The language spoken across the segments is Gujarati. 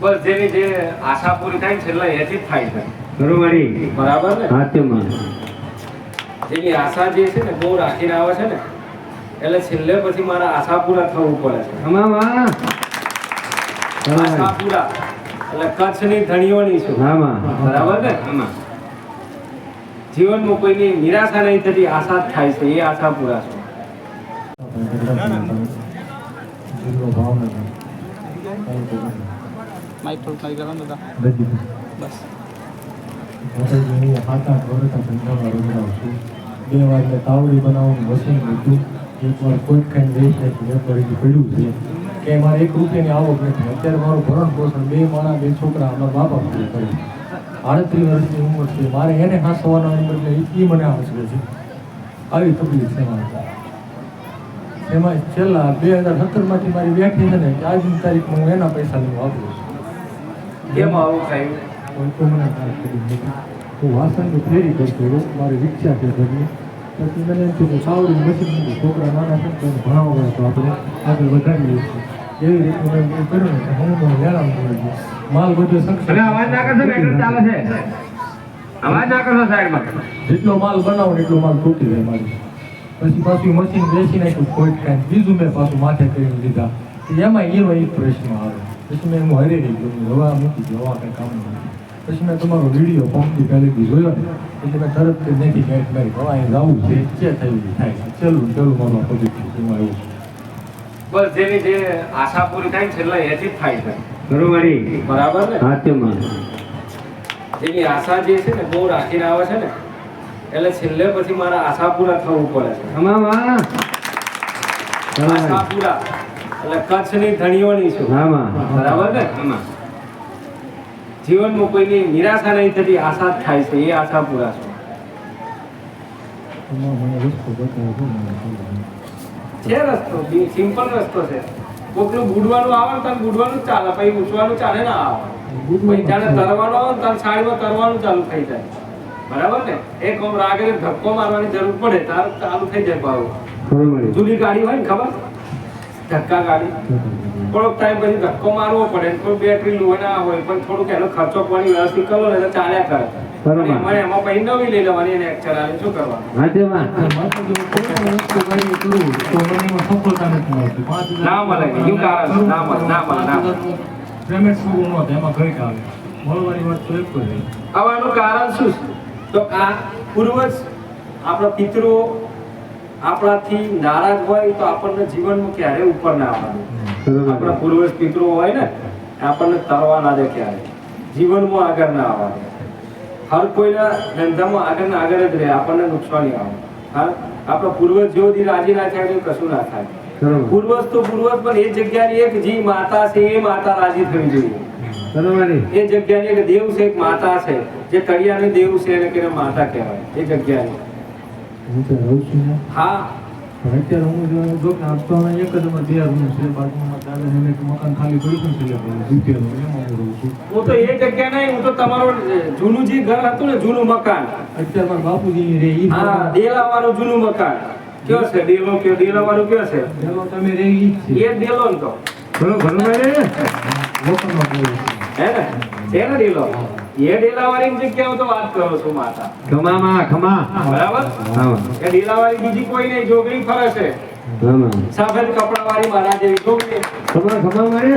બસ જેની જે આશા પૂરી થાય છેલ્લા એથી જ થાય છે. બરોબરી. બરાબર ને? જેની આશા જે છે ને બહુ રાખીને આવે છે ને એટલે છેલ્લે પછી મારા આશા પૂરા થવું પડે છે. આશા પૂરા. એટલે કચ્છની ધણીઓની છું. બરાબર ને? જીવનમાં કોઈની નિરાશા નહીં થતી આશા જ થાય છે. એ આશા પૂરા છે. માઇક થોડુંક મારી કરો ને દાદા બસ સાત આઠ છું બે વાર મેં તાવડી બનાવવાનું એક વાર પડ્યું છે. કે મારે એક રૂપિયાની આવક નથી. અત્યારે મારું ભરણ બે માણા બે છોકરા અમારા બાપા પૂરું કરે આડત્રીસ વર્ષની ઉંમર મારે એને હાંસવાના બદલે એ મને હાંસવે છે. આવી તકલીફ છે મારે. છેલ્લા બે હજાર સત્તરમાંથી મારી વ્યાખ્યા છે ને આજની તારીખમાં હું એના પૈસા લઈને વાપરું છું. કેમ આવું તો હું વાસણની ફેરી કરતો મારી રિક્ષા છે ઘરની પછી મને એમ થયું સાવડી મશીન છોકરા નાના છે તો ભણાવવા તો આપણે આગળ વધારીએ. છીએ એવી રીતે મેં એવું કર્યું કે હું મળી ગયું માલ બધો અને અવાજ ના કરશો મેટર ચાલે છે. અવાજ ના કરશો સાઈડમાં જેટલો માલ બનાવો એટલો માલ તૂટી જાય મારી. પછી પાછું મશીન બેસી નાખ્યું કોઈ કાંઈ બીજું મેં પાછું માથે કરીને લીધા. તો એમાં એનો એક પ્રશ્ન આવે. પછી મેં હું હરી રહી ગયો હવા મૂકી ગયો હવા કંઈ કામ નથી પછી મેં તમારો વીડિયો પંપની પહેલેથી જોયો ને એટલે મેં તરત જ નથી ગાઈડ મારી હવા અહીં જવું છે જે થયું થાય ચલો ચલું મારું પગથિયું એમાં એવું બસ જેની જે આશા પૂરી થાય ને છેલ્લા એથી જ થાય છે બરોબર બરાબર ને સાચુમાં જેની આશા જે છે ને બહુ રાખીને આવે છે ને એટલે છેલ્લે પછી મારા આશા પૂરા થવું પડે છે આશા પૂરા એટલે કચ્છની ધણીઓની છું. બરાબર ને? જીવનમાં કોઈની નિરાશા નહીં થતી આશા જ થાય છે એ આશા પૂરા છે. છે રસ્તો સિમ્પલ રસ્તો છે. કોકનું બુડવાનું આવે ને તને બુડવાનું જ ચાલે પછી ઉછવાનું ચાલે ના આવે. પછી જાણે તરવાનું આવે ને તારે સાડીમાં તરવાનું ચાલુ થઈ જાય. બરાબર ને? એક આમ રાગે ધક્કો મારવાની જરૂર પડે તારે ચાલુ થઈ જાય ભાવ. જૂની ગાડી હોય ને ખબર? ધક્કા ગાડી. થોડોક ટાઈમ પછી ધક્કો મારવો પડે. કોઈ બેટરી લો ના હોય પણ થોડુંક એનો ખર્ચો પાણી વ્યવસ્થિત કરો ને તો ચાલ્યા કરે. બરાબર. એમાં એમાં પછી નવી લઈ લેવાની એને એક્ચર આવે શું કરવાનું? ના મળે, એવું કારણ. ના મળે, ના મળે, ના મળે. પેમેન્ટ શું ન એમાં ઘટ આવે મળવાની વાત તો એક જ. કારણ શું છે? તો આ પૂર્વજ આપણા પિતરો આપણાથી નારાજ હોય તો આપણને જીવનમાં ક્યારે ઉપર ના આવવાનું? આપણા પૂર્વજ પિતરો હોય ને આપણને તરવા ના દે ક્યારે? જીવનમાં આગળ ના આવવાનું. હર કોઈના ધંધામાં આગળ ને આગળ જ રહે આપણને નુકસાની આવે હા? આપણા પૂર્વજ જેવો દી રાજી ના થાય તો કશું ના થાય. પૂર્વજ તો પૂર્વજ પણ એ જગ્યાની એક જી માતા છે એ માતા રાજી થવી જોઈએ. બરોબરી એ જગ્યાની એક દેવ છે એક માતા છે જે તળિયાની દેવ છે એને માતા કહેવાય. એ જગ્યાની. હું તો રહું છું ને. હા. પણ અત્યારે હું જો કે આમ તો અમે એક જ અમારે બે રૂમ છે બાજુમાં દાદા એને મકાન ખાલી પડ્યું છે રૂપિયાનું એમાં હું રહું છું. હું તો એ જગ્યા નહીં હું તો તમારું જૂનું જે ઘર હતું ને જૂનું મકાન. અત્યારે મારા બાપુજી રે ઈ હા વાળું જૂનું મકાન. કયો છે? ડેલો કયો? ડેલા વાળું કયો છે? દેલો તમે રે ઈ છે. એ દેલો ને તો. ઘણો ઘણો રે છું હે ને? છે ને ડેલો એ ડેલાવાળી જગ્યાઓ તો વાત કરો છો માતા. ખમામાં ખમા. બરાબર? એ ડેલાવાળી બીજી કોઈ નહીં જોગણી ફરે છે. સફેદ કપડા વાળી મારા જેવી જોગણી ખમા ખમા મારે?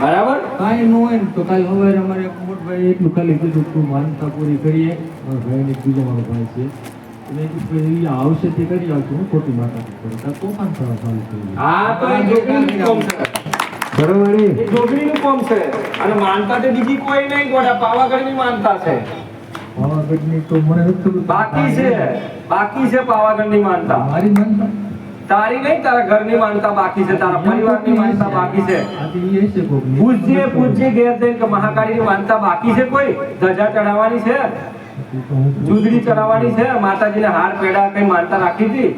બરાબર? કાંઈ ન હોય તો કાલ સવારે અમારે મોટભાઈ એટલું ખાલી કીધું તું માનતા પૂરી કરીએ. મારો ભાઈ ને બીજો મારો ભાઈ છે. આવશે તે કરી આવશું હું ખોટી માતા કરી તાર થવા ચાલુ થઈ હા તો એ છે. બરોબરી એ? કોમ છે. અને માનતા તે બીજી કોઈ નહીં ગોડા પાવાગઢની માનતા છે. પાવાગઢની તો મને બાકી છે. બાકી છે પાવાગઢની માનતા. મારી માનતા? તારી નહીં તારા ઘરની માનતા બાકી છે તારા પરિવારની માનતા બાકી છે. પૂછજે પૂછજે ઘેર જઈને કે મહાકાળીની માનતા બાકી છે કોઈ? ધજા ચડાવવાની છે? જુદડી ચડાવવાની છે? માતાજીને હાર પેડા કઈ માનતા રાખી હતી?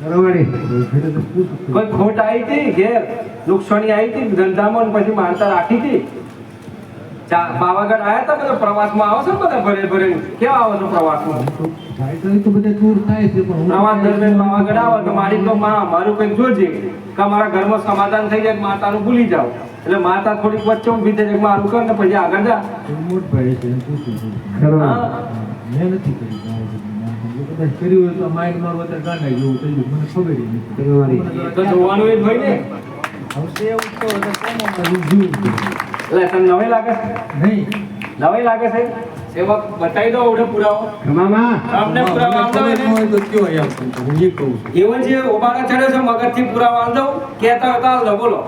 કોઈ ખોટ આવી હતી? ઘેર નુકસાની આવી હતી ધંધામાં પછી માનતા રાખી હતી? પાવાગઢ આવ્યા હતા બધા પ્રવાસમાં? આવો છો બધા ભરે ભરે કેવા આવો છો પ્રવાસમાં? પ્રવાસ દરમિયાન પાવાગઢ આવો તો મારી તો માં મારું કંઈક જોજે. કે મારા ઘરમાં સમાધાન થઈ જાય માતાનું ભૂલી જાઓ. એટલે માતા થોડીક વચ્ચે ઊભી થઈ જાય મારું કર ને પછી આગળ. મેં નથી જો કદાચ કર્યું હોય તો માઇન્ડ મારું અત્યારે ગાંડા જેવું થઈ ગયું. મને ખબર ય નથી. તમારી. એ તો જોવાનું એ જ હોય ને. હવે એવું તો હવે કોમમાં જીવ છે. એટલે તને નવાઈ લાગે? નહીં. નવાઈ લાગે છે સેવક બતાવી દો ઓઢે પુરાવો. ખમામાં અમને પુરાવા મને આવતા ખબર હોય તો કયો એમ હું એ કહું છું. એવો જે ઉભારા ચડે છે મગજથી પુરાવા આલ દઉં. કહેતા હતા બોલો.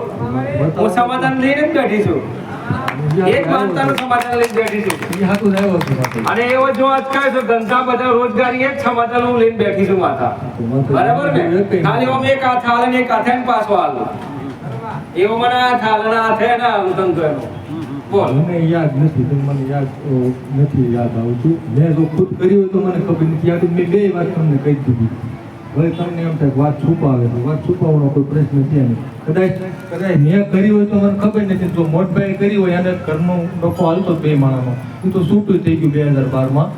હું સમાધાન લઈને જ બેઠી છું. એ માનતાનું સમાધાન લઈને બેઠી છું. એ હાથું જ આવ્યો છું સાથે. અને એવો જો અટકાય તો ધંધા બધા રોજગારી એક સમાધાન હું લઈને બેઠી છું માથા. બરાબર ને? ખાલી આમ એક હાથ હાલે ને એક હાથે પાછો હાલ. એવો મને હાથ હાલે ને હાથે ને હાલ ધંધો એનો. મને યાદ નથી તો મને યાદ નથી યાદ આવતું. મેં જો ખુદ કર્યું તો મને ખબર નથી. યાદ મેં બે વાત તમને કહી દીધી. હવે તમને એમ થાય વાત છુપાવે છે વાત છુપાવવાનો કોઈ પ્રશ્ન છે નહીં. કદાચ કદાચ મેં કરી હોય તો મને ખબર નથી. જો મોટભાઈ કરી હોય એને ઘરનો ડખો હાલતો બે માણાનો એ તો છૂટું થઈ ગયું બે હજાર બારમાં.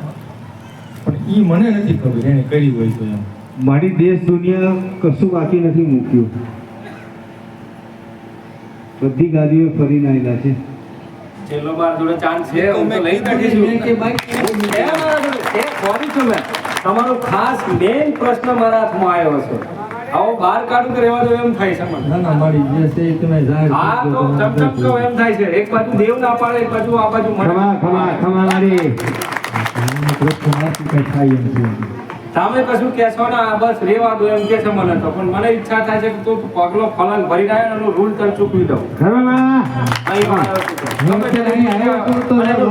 પણ એ મને નથી ખબર એને કરી હોય તો એમ. મારી દેશ દુનિયા કશું બાકી નથી મૂક્યું. બધી ગાડીઓ ફરીને આવેલા છે. છેલ્લો બાર જોડે ચાન્સ છે હું તો લઈ બેઠી છું કે બાઈક છે મારા જોડે, છે, ખોરી છું મેં. તમારો ખાસ મેઇન પ્રશ્ન મારા હાથમાં આવ્યો છે. આવો બહાર કાઢું તો રહેવા દો એમ થાય છે મને. ના ના મારી જે છે તમે જાહેર હા તો ચમચમ કહો એમ થાય છે. એક બાજુ દેવ ના પાડે એક બાજુ આ બાજુ મને ખમા ખમા ખમા મારી. પ્રશ્ન નાખી કઈ થાય એમ છે. તમે કશું કહેશો ને બસ રેવા દો એમ કે છે મને તો. પણ મને ઈચ્છા થાય છે કે તું પગલો ફલન ભરી જાય એનો રૂલ તને ચૂકવી દઉં. છે. ગમે તે.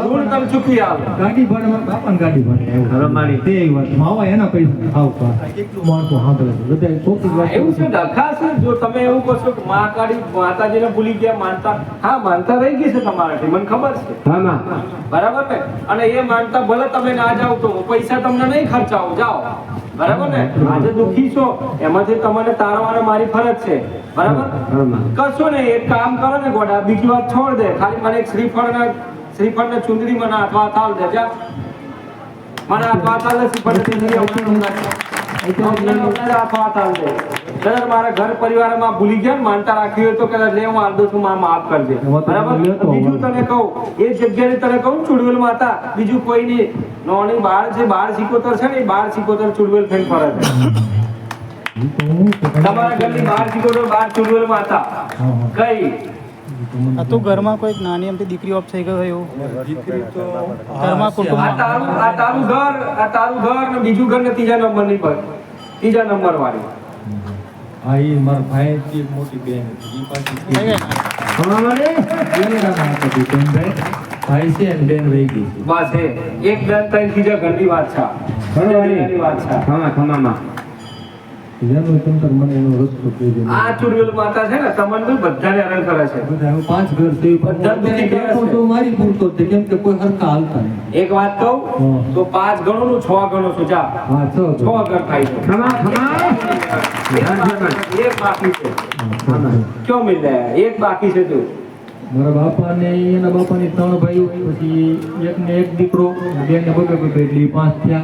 રૂલ તને ચૂકવી આવે ગાડી ભાડામાં બાપાને ગાડી ભણ એવું મારી. તે વાત. માવા એના પૈસા આવતા કેટલું માણસો સાંભળે છે. બધા ચોખ્ખી વાત એવું છે. ડખા છે? જો તમે એવું કહો છો કે મા કાળી માતાજીને ભૂલી ગયા માનતા. હા માનતા રહી ગઈ છે તમારાથી મને ખબર છે. ખમા બરાબર ને? અને એ માનતા ભલે તમે ના જાઓ તો પૈસા તમને નહીં ખર્ચાવો. જાઓ. બરાબર ને? આજે દુખી છો એમાંથી તમને તારવાને મારી ફરજ છે. બરાબર? કશો ને એક કામ કરો ને ગોડા બીજી વાત છોડ દે. ખાલી મને એક શ્રીફળ ને શ્રીફળ ને ચુંદડી મને અથવા થાલ દે જા. મને હાથમાં થાલ ને શ્રીફળ ને ચુંદડી હમણાં મારા ઘર પરિવારમાં ભૂલી ગયા માનતા રાખી હોય તો કદાચ લે હું આલ છું માં માફ કરજે બરાબર? બીજું તને કહું એ જગ્યાએ તને કહું ચુડવેલ માતા બીજું કોઈ નહીં. નોની બાળ છે બાળ સિકોતર છે ને બાર સિકોતર ચુડવેલ થઈ ફરે છે. તમારા ઘરની બાર સિકોતર બાર ચુડવેલ માતા. કઈ? આ તું ઘરમાં કોઈક નાની એમથી દીકરી ઓફ થઈ ગયો હોય એવું. દીકરી તો ઘરમાં કુટુંબ. આ તારું આ તારું ઘર આ તારું ઘર ને બીજું ઘર ને ત્રીજા નંબરની પર. ત્રીજા નંબર વાળી હા મારા ભાઈ થી મોટી બેન હતી. એ પાછી ભાઈ. છે અને બેન રહી ગઈ છે. બસ એ એક બેન ત્રણ ત્રીજા ઘરની વાત છે. ખરું વાત છે. ખમામાં જેનું તંત્ર મને એનો રસ્તો કહેજો આ ચુડવેલ માતા છે ને તમને બધાને હેરાન કરે છે. બધા પાંચ ઘર છે. બધા તો મારી પૂરતો છે કેમ કે કોઈ હરખા હાલતા નહીં. એક વાત કહું તો પાંચ ગણો નું છ ગણો છું જા. છ છ ઘર. થાય છે. ખમા ખમા. એક બાકી- એક બાકી છે. ક્યો મિલ એક બાકી છે તું. મારા બાપા ને એના બાપાની ત્રણ ભાઈઓ પછી એક ને એક દીકરો બે ને બબે બબે એટલે પાંચ થયા.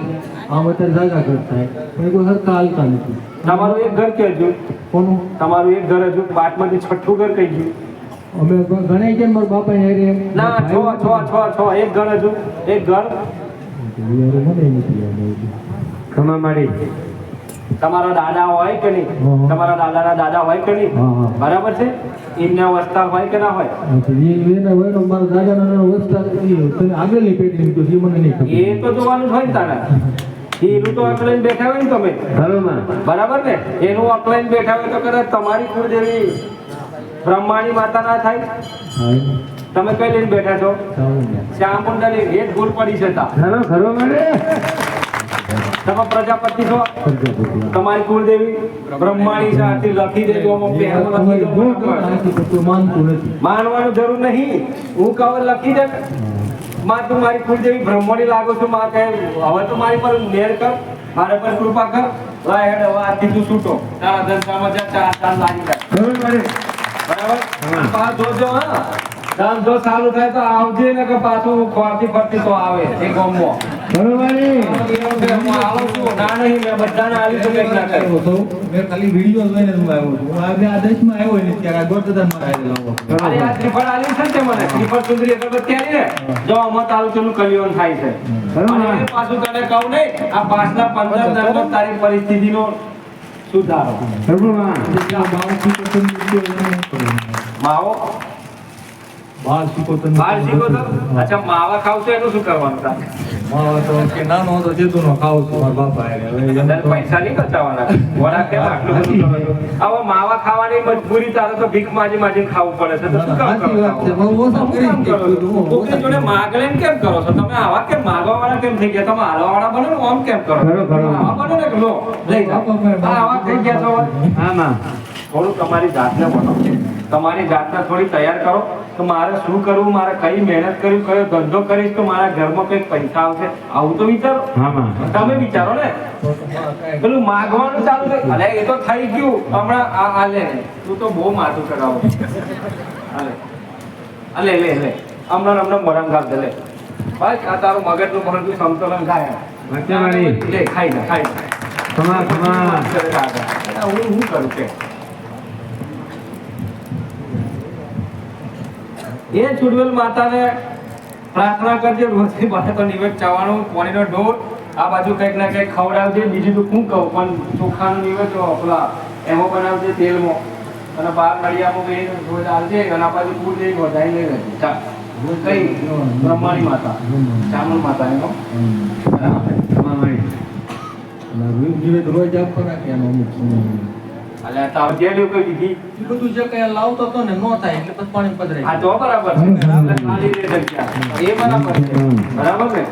આમ અત્યારે જાજા ઘર થાય. પણ કોઈ હરખા હાલતા નથી. તમારું એક ઘર કહેજો. હજુ કોનું? તમારું એક ઘર હજુ બાટમાંથી છઠ્ઠું ઘર કહી ગયું. અમે ઘણા કેમ મારા બાપા હારે. ના છ છ છ છ. એક ઘર હજુ એક ઘર. ખમા માડી તમારા દાદા હોય કે નહીં. તમારા દાદાના દાદા હોય કે નહીં. બરાબર છે? એમને વસ્તાર હોય કે ના હોય? મારા દાદાના તને આગળની નહીં એ તો જોવાનું હોય ને તારે. એનું તો અકલાઈને બેઠા હોય ને તમે. બરાબર. ને? એનું અકલાઈને બેઠા હોય તો કદાચ તમારી કુળદેવી બ્રહ્માની માતા ના થાય. તમે કઈ લઈને બેઠા છો? સારું ને. એ જ ભૂલ પડી છે તા. ખરો ખરો તમે પ્રજાપતિ છો? તમારી કુળદેવી બ્રહ્માણી સાથે લખી દેજો માનવાનું જરૂર નહીં. હું કવર લખી દે. માં તું મારી કુળદેવી બ્રહ્મણી લાગુ છું માં કહે હવે તો મારી પર મેર કર મારા પર કૃપા કર. લાય હેડ હવે આથી તું છૂટો. તારા ધંધામાં જા ચાર ચાર લાગી જાય. બરાબર? પા જોજો હા. ધંધો ચાલુ થાય તો આવજે ને કે પાછું ફરતી ફરતી તો આવે એ ગમો આવું જોઈને હું મને શ્રીફળ સુંદરી અગરબત્તી આલી જો આમાં તારું પેલું કલ્યાણ થાય છે પાછું તને કહું નહીં આ પાછલા પંદર દરમિયાન તારી પરિસ્થિતિનો સુધારો શીખોતરનો વીડિયો એને કર્યો. માવો બાળ શીખોતરનો બાર શીખો તો અચ્છા માવા ખાવ છો એનું શું કરવાનું તારે? માવા તો કે નાનો હતો જેતુંનો ખાઉં છું મારા બાપા હારે. હવે એમ તારે તો- પૈસા નહીં ખર્ચાવાના વડા કેમ આટલું બધું કરો છો? હવે માવા ખાવાની મજબૂરી તારે તો ભીખ માજી માજીને ખાવું પડે છે તો શું કામ કરો સાચી વાત છે. છો? બહુ ઓછા કરી શું કામ કરો છો? દીધું. કોકની જોડે માગણીને કેમ કરો છો તમે આવા કેમ માગવાવાળા કેમ થઈ ગયા તમે હાલવાવાળા બનો ને આમ કેમ કરો. આવા બનો ને લો લઈ જાઓ આ આવા થઈ ગયા છો આમાં થોડું તમારી જાતને બનાવો તમારી જાતને થોડી તૈયાર કરો કે મારે શું કરવું? મારે કઈ મહેનત કરવી કયો ધંધો કરીશ તો મારા ઘરમાં કંઈક પૈસા આવશે? આવું તો વિચારો. તમે વિચારો ને. તો તો પેલું માગવાનું ચાલુ અલે એ તો થઈ ગયું. હમણાં આ આ લે. તું તો બહુ માથું ચડાવો અલે. લે લે. હમણાં હમણાં મરણ ઘાલ દે લે. બસ આ તારું મગજનું ભણતું સમતોલન થાય. લે ખાઈ ના ખાઈ ના હું શું કરું કે એ છુડવેલ માતાને પ્રાર્થના કરજે રોજની મારે તો નિવેદ ચાવાનું પાણીનો ઢોર આ બાજુ કંઈક ના કંઈક ખવડાવજે બીજું તો શું કહું પણ ચોખાનો નિવેદ તો પેલા એમાં બનાવજે તેલમાં. અને બાર નળિયામાં બે રોજ આવજે અને આ બાજુ પૂર જઈ વધારી લઈ રહેજે ચા કઈ? બ્રહ્માણી માતા. ચામુંડ માતા એનો. બરાબર. રોજ નિવેદ રોજ આપવાના કે એનો અમુક એટલે તાવ જે લ્યો કોઈ વિધિ એ બધું જે કઈ લાવતો તો ને નો થાય એટલે પછી પાણી આ તો બરાબર છે. ખાલી રે જગ્યા એ બરાબર છે. બરાબર ને.